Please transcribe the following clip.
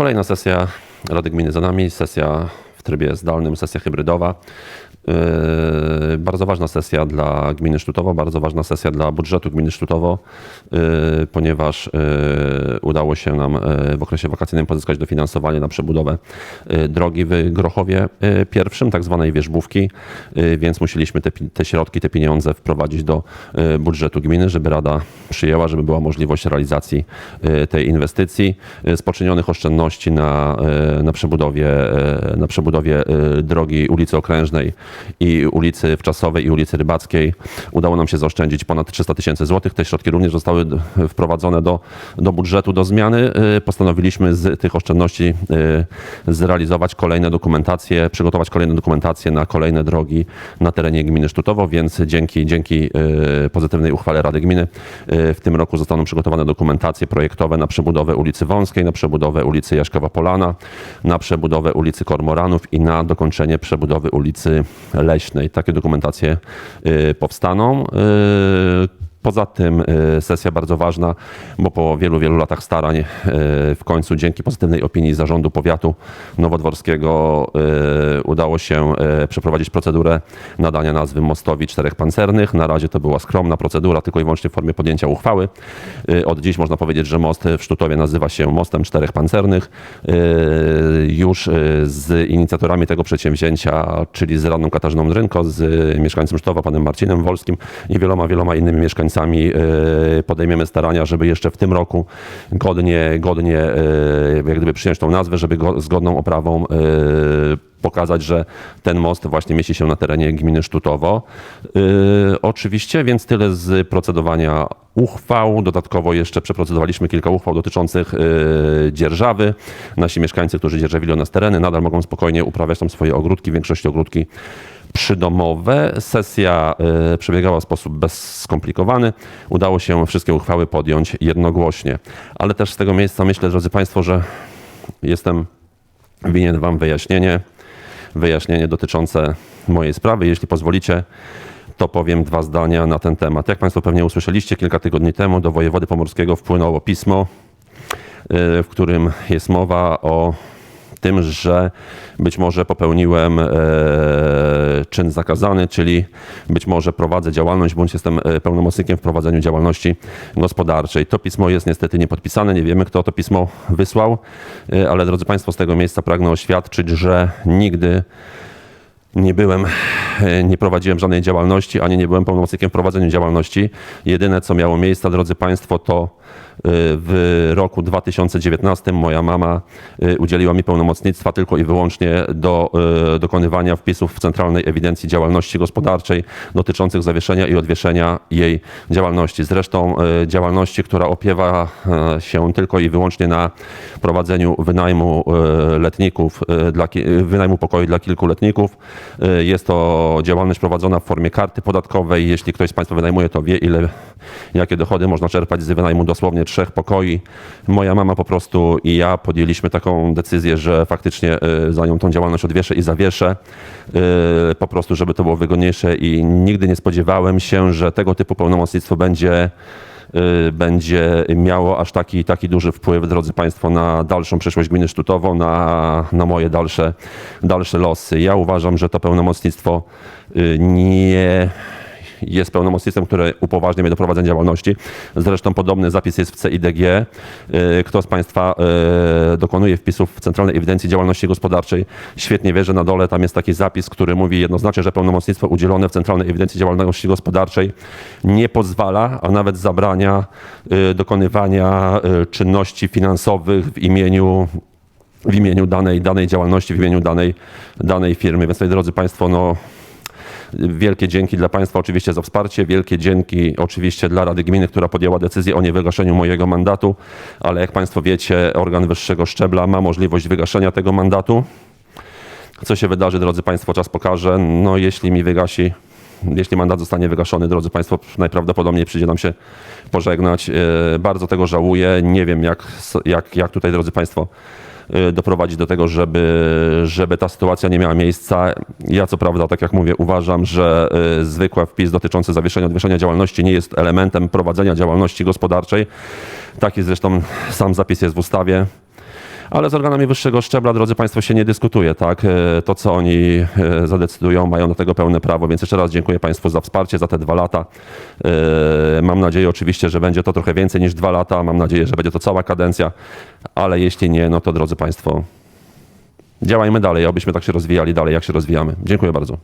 Kolejna sesja Rady Gminy za nami, sesja w trybie zdalnym, sesja hybrydowa. Yy, Bardzo ważna sesja dla gminy Sztutowo, bardzo ważna sesja dla budżetu gminy Sztutowo, yy, ponieważ yy, udało się nam w okresie wakacyjnym pozyskać dofinansowanie na przebudowę drogi w Grochowie pierwszym, tak zwanej wierzbówki, więc musieliśmy te, te środki, te pieniądze wprowadzić do budżetu gminy, żeby Rada przyjęła, żeby była możliwość realizacji tej inwestycji z poczynionych oszczędności na, na przebudowie, na przebudowie drogi ulicy Okrężnej i ulicy Wczasowej i ulicy Rybackiej. Udało nam się zaoszczędzić ponad 300 tysięcy złotych. Te środki również zostały wprowadzone do, do budżetu, do zmiany. Yy, Postanowiliśmy z tych oszczędności yy, zrealizować kolejne dokumentacje, przygotować kolejne dokumentacje na kolejne drogi na terenie gminy Sztutowo, więc dzięki, dzięki yy, pozytywnej uchwale Rady Gminy w tym roku zostaną przygotowane dokumentacje projektowe na przebudowę ulicy Wąskiej, na przebudowę ulicy Jaśkowa Polana, na przebudowę ulicy Kormoranów i na dokończenie przebudowy ulicy Leśnej. Takie dokumentacje yy, powstaną. Poza tym y, sesja bardzo ważna, bo po wielu, wielu latach starań y, w końcu dzięki pozytywnej opinii zarządu powiatu nowodworskiego y, udało się przeprowadzić procedurę nadania nazwy mostowi czterech pancernych. Na razie to była skromna procedura, tylko i wyłącznie w formie podjęcia uchwały. Od dziś można powiedzieć, że most w Sztutowie nazywa się mostem czterech pancernych. Już z inicjatorami tego przedsięwzięcia, czyli z radną Katarzyną Drynko, z mieszkańcem Sztutowa, panem Marcinem Wolskim i wieloma, wieloma innymi mieszkańcami y, podejmiemy starania, żeby jeszcze w tym roku godnie, godnie y, jak gdyby przyjąć tą nazwę, żeby go, zgodną oprawą y, pokazać, że ten most właśnie mieści się na terenie gminy Sztutowo. Yy, oczywiście, więc tyle z procedowania uchwał. Dodatkowo jeszcze przeprocedowaliśmy kilka uchwał dotyczących yy, dzierżawy. Nasi mieszkańcy, którzy dzierżawili u nas tereny, nadal mogą spokojnie uprawiać tam swoje ogródki, w większości ogródki przydomowe. Sesja y, przebiegała w sposób bezskomplikowany. Udało się wszystkie uchwały podjąć jednogłośnie. Ale też z tego miejsca myślę, drodzy Państwo, że jestem winien Wam wyjaśnienie, wyjaśnienie dotyczące mojej sprawy. Jeśli pozwolicie, to powiem dwa zdania na ten temat. Jak Państwo pewnie usłyszeliście, kilka tygodni temu do wojewody pomorskiego wpłynęło pismo, y, w którym jest mowa o tym, że być może popełniłem e, czyn zakazany, czyli być może prowadzę działalność, bądź jestem e, pełnomocnikiem w prowadzeniu działalności gospodarczej. To pismo jest niestety niepodpisane, nie wiemy kto to pismo wysłał, e, ale drodzy Państwo, z tego miejsca pragnę oświadczyć, że nigdy nie byłem, e, nie prowadziłem żadnej działalności, ani nie byłem pełnomocnikiem w prowadzeniu działalności. Jedyne, co miało miejsce, drodzy Państwo, to w roku 2019 moja mama e, udzieliła mi pełnomocnictwa tylko i wyłącznie do e, dokonywania wpisów w Centralnej Ewidencji Działalności Gospodarczej dotyczących zawieszenia i odwieszenia jej działalności. Zresztą e, działalności, która opiewa się tylko i wyłącznie na prowadzeniu wynajmu letników, dla, wynajmu pokoi dla kilku letników. Jest to działalność prowadzona w formie karty podatkowej. Jeśli ktoś z Państwa wynajmuje, to wie, ile, jakie dochody można czerpać z wynajmu dosłownie trzech pokoi. Moja mama po prostu i ja podjęliśmy taką decyzję, że faktycznie e, za nią tą działalność odwieszę i zawieszę, e, po prostu, żeby to było wygodniejsze i nigdy nie spodziewałem się, że tego typu pełnomocnictwo będzie y, będzie miało aż taki, taki duży wpływ, drodzy Państwo, na dalszą przyszłość gminy Sztutowo, na, na moje dalsze, dalsze losy. Ja uważam, że to pełnomocnictwo y, nie jest pełnomocnictwem, które upoważnia mnie do prowadzenia działalności. Zresztą podobny zapis jest w CIDG. Y, Kto z Państwa y, dokonuje wpisów w Centralnej Ewidencji Działalności Gospodarczej, świetnie wie, że na dole tam jest taki zapis, który mówi jednoznacznie, że pełnomocnictwo udzielone w Centralnej Ewidencji Działalności Gospodarczej nie pozwala, a nawet zabrania y, dokonywania czynności finansowych w imieniu w imieniu danej, danej działalności, w imieniu danej, danej firmy. Więc tutaj, drodzy Państwo, no, Wielkie dzięki dla Państwa oczywiście za wsparcie, wielkie dzięki oczywiście dla Rady Gminy, która podjęła decyzję o niewygaszeniu mojego mandatu, ale jak Państwo wiecie, organ wyższego szczebla ma możliwość wygaszenia tego mandatu. Co się wydarzy, drodzy Państwo, czas pokaże. No jeśli mi wygasi, jeśli mandat zostanie wygaszony, drodzy Państwo, najprawdopodobniej przyjdzie nam się pożegnać. E, Bardzo tego żałuję. Nie wiem, jak, jak, jak tutaj, drodzy Państwo, doprowadzić do tego, żeby, żeby ta sytuacja nie miała miejsca. Ja co prawda, tak jak mówię, uważam, że e, zwykły wpis dotyczący zawieszenia, odwieszenia działalności nie jest elementem prowadzenia działalności gospodarczej. Taki zresztą sam zapis jest w ustawie ale z organami wyższego szczebla, drodzy Państwo, się nie dyskutuje, tak? E, To, co oni e, zadecydują, mają do tego pełne prawo, więc jeszcze raz dziękuję Państwu za wsparcie, za te dwa lata. E, Mam nadzieję oczywiście, że będzie to trochę więcej niż dwa lata, mam nadzieję, że będzie to cała kadencja, ale jeśli nie, no to drodzy Państwo, działajmy dalej, abyśmy tak się rozwijali dalej, jak się rozwijamy. Dziękuję bardzo.